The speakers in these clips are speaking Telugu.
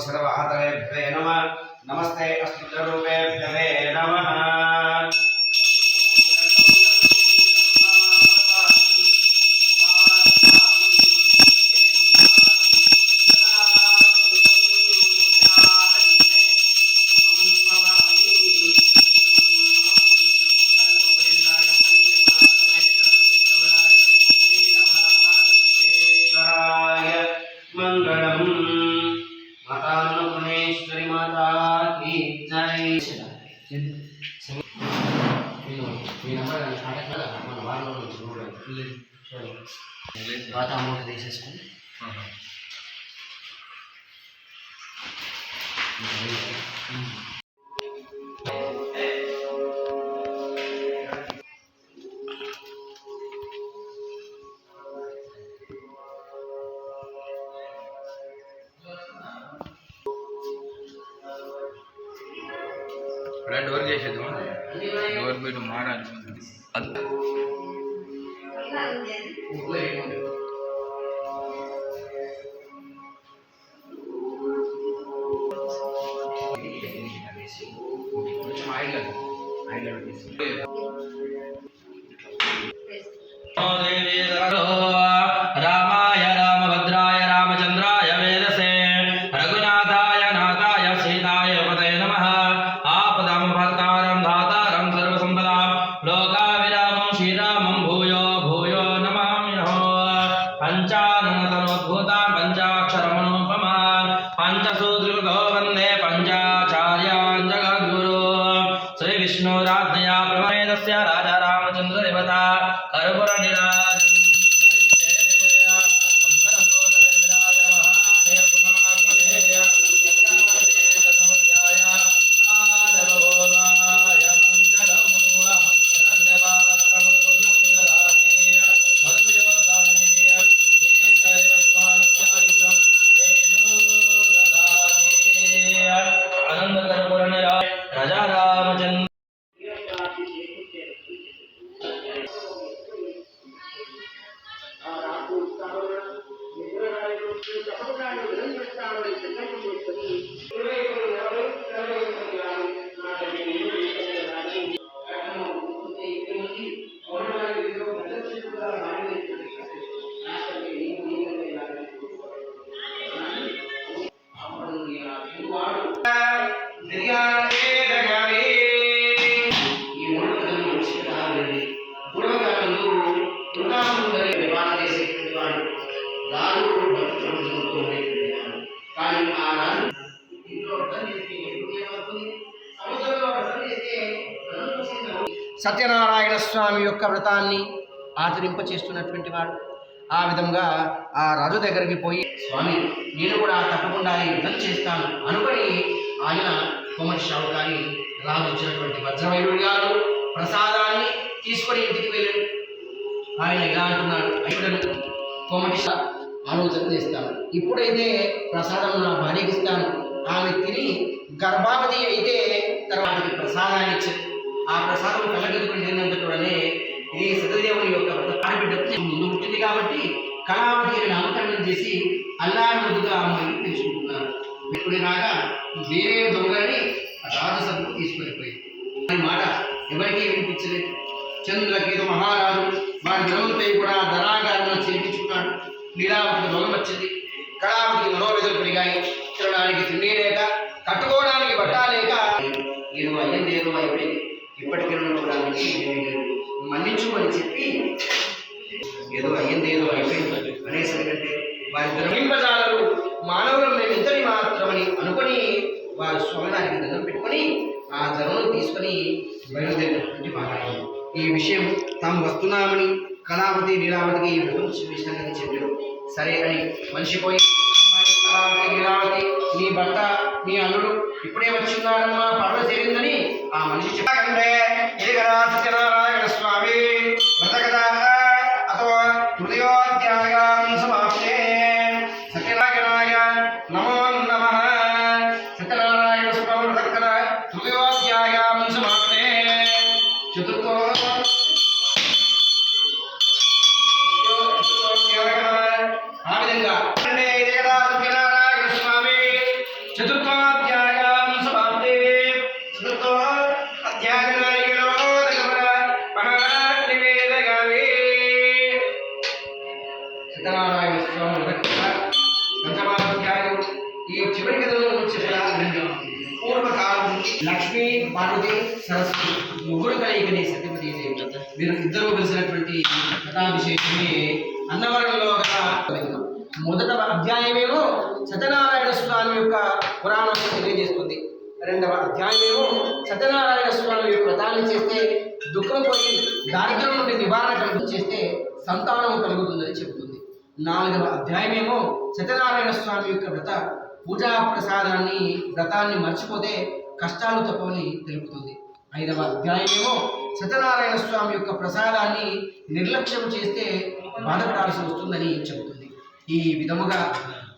se trabaja a. కొంచెం సత్యనారాయణ స్వామి యొక్క వ్రతాన్ని ఆచరింప చేస్తున్నటువంటి వాడు. ఆ విధంగా ఆ రాజు దగ్గరికి పోయి స్వామి నేను కూడా తప్పకుండా ఈ వ్రతం చేస్తాను. అనుకొని ఆయన కొమటి షావుకారి రాజు వచ్చినటువంటి గారు ప్రసాదాన్ని తీసుకొని ఇంటికి వెళ్ళాడు. ఆయన ఇలా అంటున్నాడు అయ్యుడను కొమటి ఆలోచన చేస్తాను. ఇప్పుడైతే ప్రసాదం నా భార్యకి ఇస్తాను. ఆమె తిని గర్భావతి అయితే తర్వాతకి ప్రసాదాన్ని ఇచ్చాను. ఆ ప్రసాదం కలగదుకుని తిన్నంతటోడనే ఇది సతదేవుని యొక్క వ్రత ఆడబిడ్డకు ముందు పుట్టింది కాబట్టి కళావతిని అనుకరణం చేసి అల్లారి ముద్దుగా తెలుసుకుంటున్నారు. పెంచుకుంటున్నారు ఇప్పుడు రాగా వేరే దొంగని రాజు సభకు తీసుకునిపోయింది మాట ఎవరికీ వినిపించలేదు. చంద్రకేతు మహారాజు వారి ద్రౌపదిపై కూడా ధనాగారంలో చేయించుకున్నాడు లీలావతికి దొంగ వచ్చింది. కళావతికి మనోవేదలు పెరిగాయి. తినడానికి తిండి లేక కట్టుకోవడానికి బట్ట లేక ఏదో అయ్యింది ఏదో అయిపోయింది ఇప్పటికీ కూడా మన్నించుమని చెప్పి ఏదో అయ్యింది ఏదో అయిపోయింది అనేసరికంటే వారి గ్రహింపజాలరు మానవులు మేము ఇద్దరి మాత్రమని అనుకొని వారు స్వామివారికి దండం పెట్టుకొని ఆ ధనను తీసుకొని బయలుదేరినటువంటి మహారాజు. ఈ విషయం తాము వస్తున్నామని కళావతి లీలావతికి ఈ వ్రతం విషయంగా చెప్పారు. సరే అని మనిషి పోయి కళావతి లీలావతి నీ భర్త నీ అల్లుడు ఇప్పుడే వచ్చి ఉన్నారమ్మా పర్వ చేరిందని ఆ మనిషి చెప్పకంటే ఇది కదా సత్యనారాయణ స్వామి వ్రతకథ అథవా తృతీయోధ్యాయం సమాప్తే కలిసినటువంటి కథాభిషేకమే అన్నవరంలో మొదట అధ్యాయమేమో సత్యనారాయణ స్వామి యొక్క పురాణం తెలియజేస్తుంది. రెండవ అధ్యాయమేమో సత్యనారాయణ స్వామి యొక్క వ్రతాన్ని చేస్తే దుఃఖం పోయి దారిద్ర్యం నుండి నివారణ కలిగి చేస్తే సంతానం కలుగుతుందని చెబుతుంది. నాలుగవ అధ్యాయమేమో సత్యనారాయణ స్వామి యొక్క వ్రత పూజా ప్రసాదాన్ని వ్రతాన్ని మర్చిపోతే కష్టాలు తప్పవని తెలుపుతుంది. ఐదవ అధ్యాయమేమో సత్యనారాయణ స్వామి యొక్క ప్రసాదాన్ని నిర్లక్ష్యం చేస్తే బాధపడాల్సి వస్తుందని చెబుతుంది. ఈ విధముగా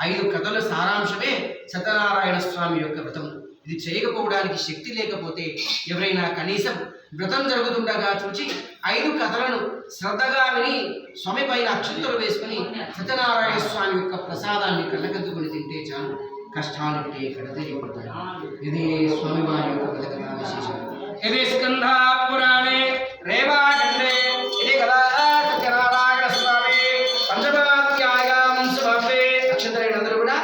ఐదు కథల సారాంశమే సత్యనారాయణ స్వామి యొక్క వ్రతం. ఇది చేయకపోవడానికి శక్తి లేకపోతే ఎవరైనా కనీసం వ్రతం జరుగుతుండగా చూచి ఐదు కథలను శ్రద్ధగా విని స్వామి పైన అక్షంతలు వేసుకుని సత్యనారాయణ స్వామి యొక్క ప్రసాదాన్ని కళ్ళకద్దుకుని తింటే చాలు. కష్టాలు కడతెరిగిపోతాయి. ఇది స్వామివారి యొక్క విశేషం. ఇది స్కంధ పురాణే రేవాఖండే ఇది కదా సత్యనారాయణ స్వామి పంచమాధ్యాయం సమాప్తే అక్షంతరైనందరూ కూడా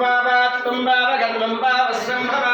పాపోహం పాపాత్మం పాపగర్వం పాపసంభవ త్రాహిమాయుర్భగావే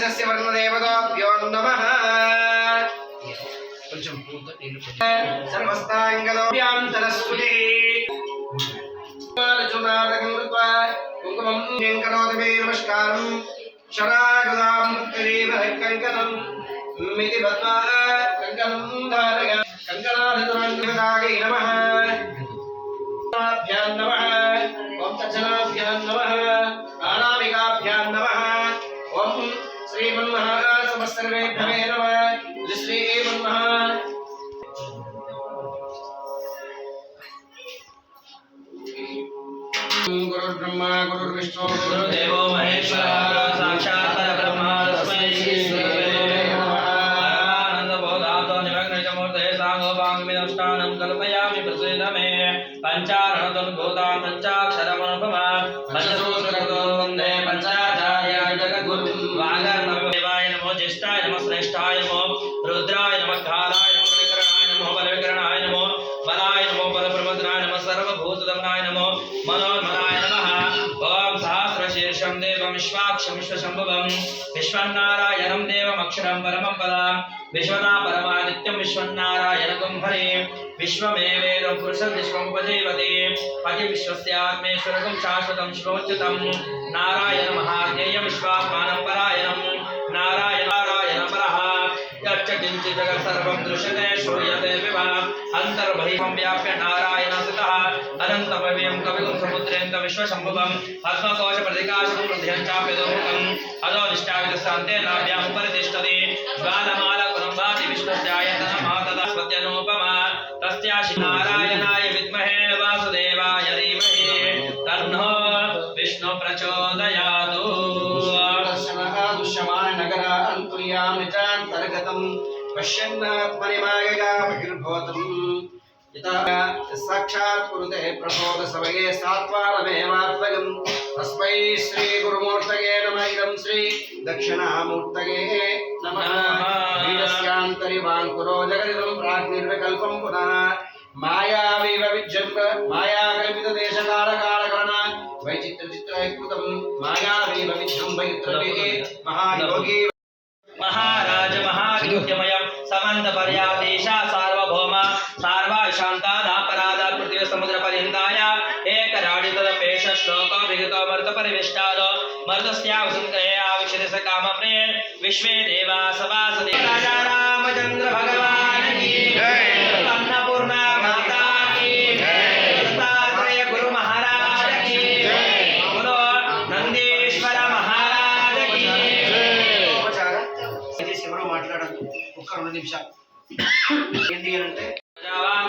తస్య వర్ణదేవతాభ్యో నమ. కొంచెం పూతో నీళ్ళు సర్వస్థాంగలోభ్యాంతరస్ఫుటి చునాదకం కృత్వా కుంకుమం కరోతి నమస్కారం. శరాగదాం కరీవ కంకణం మితి బద్వా కంకణం ధారయ. కంకణాధితురాంగదాగై నమః. నమః. ఓం తజ్జనాభ్యాం నమః. సమస్తర్వేభ్యమే నమః శ్రీమన్మహా గురుర్బ్రహ్మ గురుర్విష్ణు గురుదేవో మహేశ్వర సాక్షాత్ పరబ్రహ్మ विश्वरूपं विश्वन्नारायणं देवमक्षरं परमं पदाम् विश्वना परमादित्यं विश्वन्नारायणगुं कुम्भरे। विश्वमेवेदं पुरुषं विश्वमुपजीवते पति विश्वस्यात्मेश्वरगुं शाश्वतं शिवोच्युतं नारायणमहाज्ञेयं विश्वात्मानं परायणं नारायण नारायण परः। यच्च किञ्चित् सर्वं दृश्यते, श्रूयते विवा अन्तर्बहिं व्याप्य नारायणसुतः అనంతమవ్యం కవిగుం సముద్రేంత విశ్వశంభువం పద్మకోశ ప్రతికాశం హృదయం చాప్యదోముఖం అదో నిష్టావిదశాంతే నాభ్యాం పరితిష్టతి జ్వాలమాల కులంబాతి విష్ణుజాయతన మాతదాస్పత్యనూపమా తస్యాశి నారాయణాయ విద్మహే వాసుదేవాయ ధీమహి తన్నో విష్ణు ప్రచోదయాదు దృశ్యమానగర అంతుర్యామితాంతర్గతం పశ్యన్నాత్మనిమాయగా బహిర్భూతం సాక్షాత్ కురుతే ప్రబోధ సమయే సాత్వారమేవాత్మగం తస్మై శ్రీ గురుమూర్తగే నమ ఇదం శ్రీ దక్షిణామూర్తగే నమ వీరస్యాంతరి వాంకురో జగదిదం ప్రాగ్నిర్వికల్పం పునః మాయావీవ విజృంభ మాయాకల్పిత దేశకాలకాలకరణ వైచిత్ర చిత్రైకృతం మాయావీవ విజృంభయుత్రవే మహాయోగి విశ్వే దేవా సవాసదే రాజా రామచంద్ర భగవాన్ అన్నపూర్ణ మాతా దత్తాత్రేయ గురు మహారాజ్ కీ బోలో నందీశ్వర మహారాజ్ కీ ఉపచార దయచేసి ఎవరో మాట్లాడద్దు ఒక్క రెండు నిమిషాలు. ఏంటి అంటే ప్రజావాన్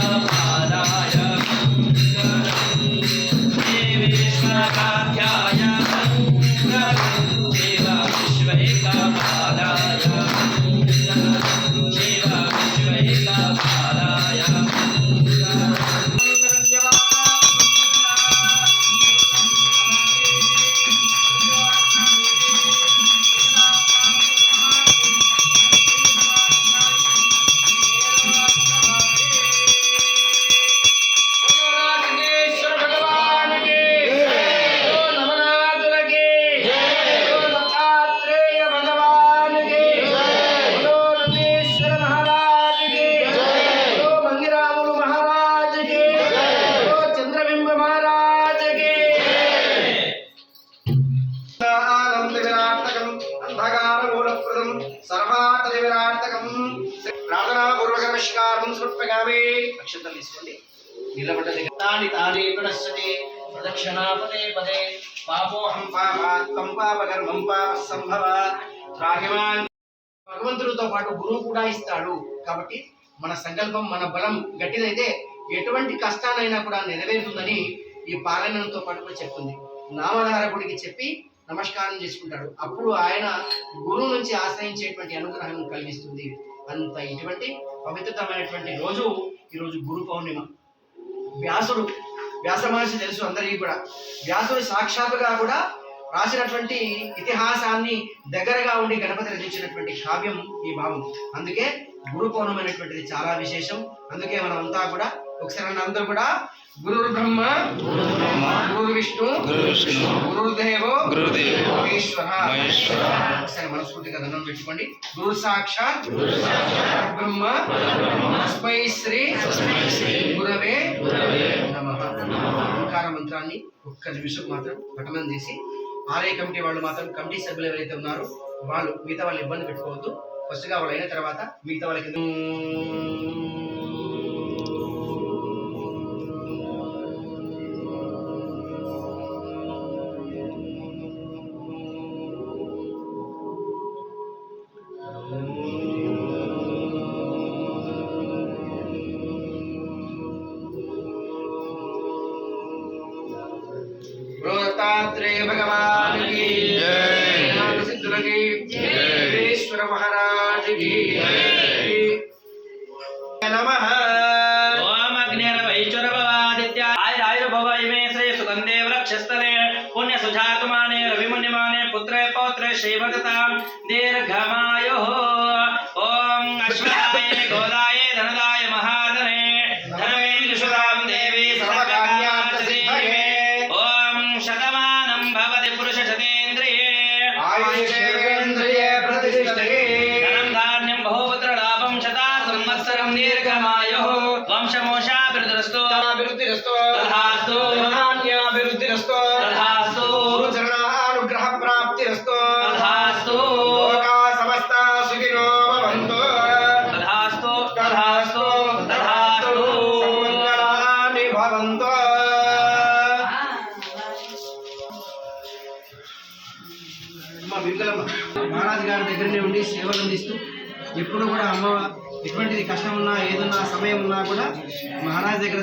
감사합니다. అక్షతలు తీసుకోండి. నిలబడ్డది. తాని తానే పునశ్చతి ప్రదక్షిణాపదే పదే. పాపోహం పాపాత్మం పాపకర్మం పాప సంభవ. రాగిమాన్ భగవంతుడితో పాటు గురువు కూడా ఇస్తాడు. కాబట్టి మన సంకల్పం మన బలం గట్టిదైతే ఎటువంటి కష్టాలైనా కూడా నెరవేరుతుందని ఈ పాలనతో పాటు కూడా చెప్తుంది. నామధారకుడికి చెప్పి నమస్కారం చేసుకుంటాడు. అప్పుడు ఆయన గురువు నుంచి ఆశ్రయించేటువంటి అనుగ్రహం కలిగిస్తుంది. అంత ఇటువంటి పవిత్రమైనటువంటి రోజు ఈరోజు గురు పౌర్ణిమ. వ్యాసుడు వ్యాస మహర్షి తెలుసు అందరికీ కూడా. వ్యాసుడు సాక్షాత్తుగా కూడా రాసినటువంటి ఇతిహాసాన్ని దగ్గరగా ఉండి గణపతి రచించినటువంటి కావ్యం ఈ భావం. అందుకే గురు పౌర్ణమైనటువంటిది చాలా విశేషం. అందుకే మనమంతా కూడా ఒకసారి అందరూ కూడా గురు బ్రహ్మ గురు విష్ణు గురు విష్ణు గురుదేవో మహేశ్వర. ఒకసారి మనస్ఫూర్తిగా దండం పెట్టుకోండి. గురు సాక్షాత్ బ్రహ్మ. తస్మై శ్రీ గురవే నమః. ఓంకార మంత్రాన్ని ఒక్క నిమిషం మాత్రం పఠనం చేసి ఆలయ కమిటీ వాళ్ళు మాత్రం కమిటీ సభ్యులు ఎవరైతే ఉన్నారో వాళ్ళు మిగతా వాళ్ళు ఇబ్బంది పెట్టుకోవద్దు. ఫస్ట్గా వాళ్ళు అయిన తర్వాత మిగతా వాళ్ళకి దగ్గర